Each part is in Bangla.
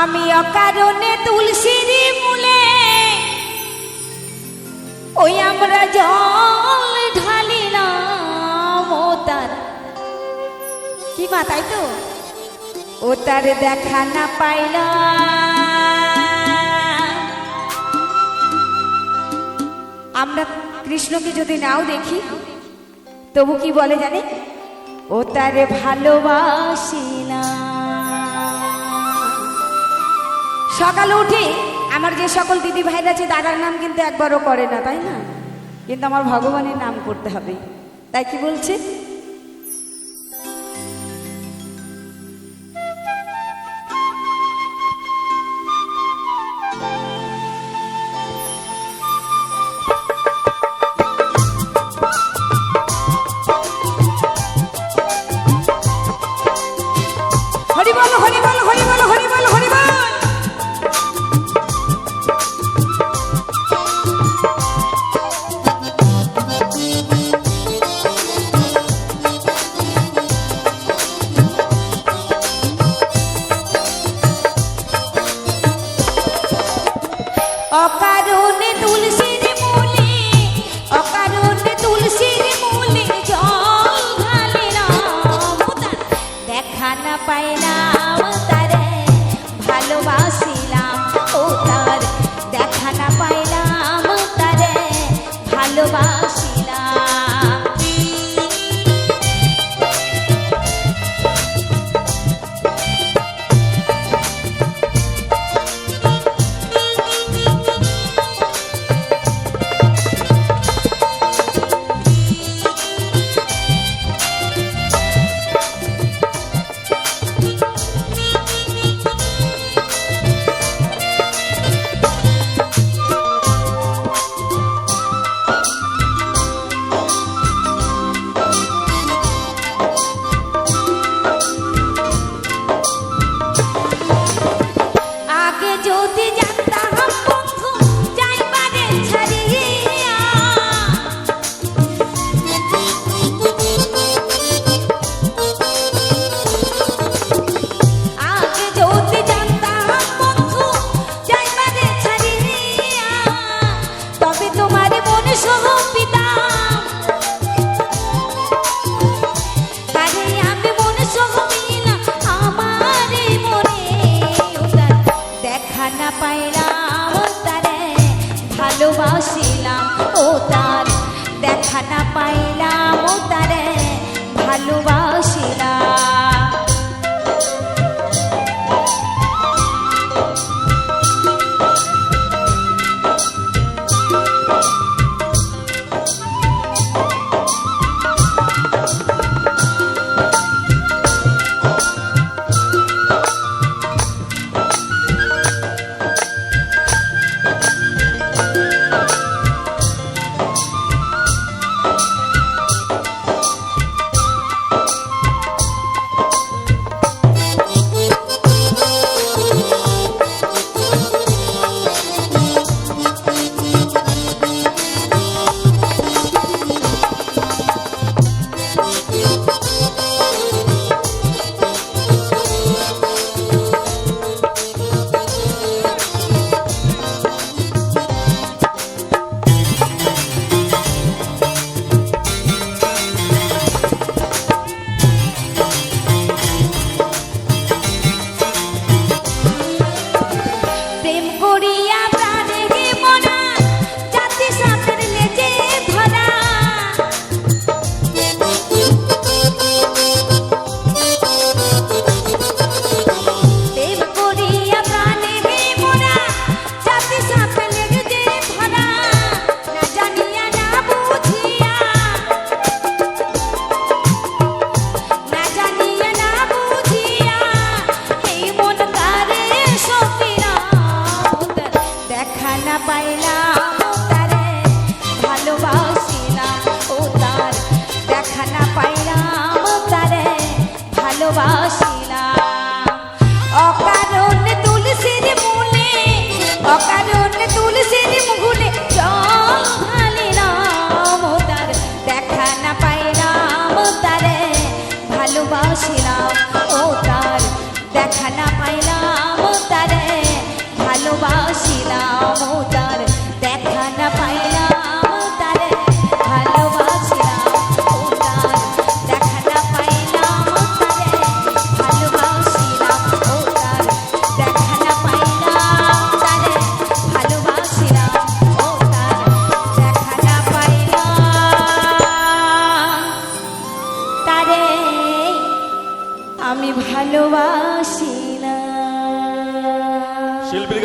আমি অকারণে তুলসীর মূলে ওই আমরা জল ঢালিলাম ও তার। কি মা, তাই তো? ও তার দেখা না পাইলাম। আমরা কৃষ্ণকে যদি নাও দেখি, তবু কি বলে জানে? ও তারে ভালোবাসিলাম। সকালে উঠে আমার যে সকল দিদি ভাইরা আছে, দাদার নাম কিন্তু একবারও করে না, তাই না? কিন্তু আমার ভগবানের নাম করতে হবে। তাই কি বলছে? অকারণে তুলসীর মূলে, অকারণে তুলসীর মূলে জল তার দেখা না পাইলাম তারে, ভালোবাসিলাম তার। দেখা না পাইলাম তারে, ভালোবাসিলাম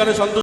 গানে সন্তুষ্ট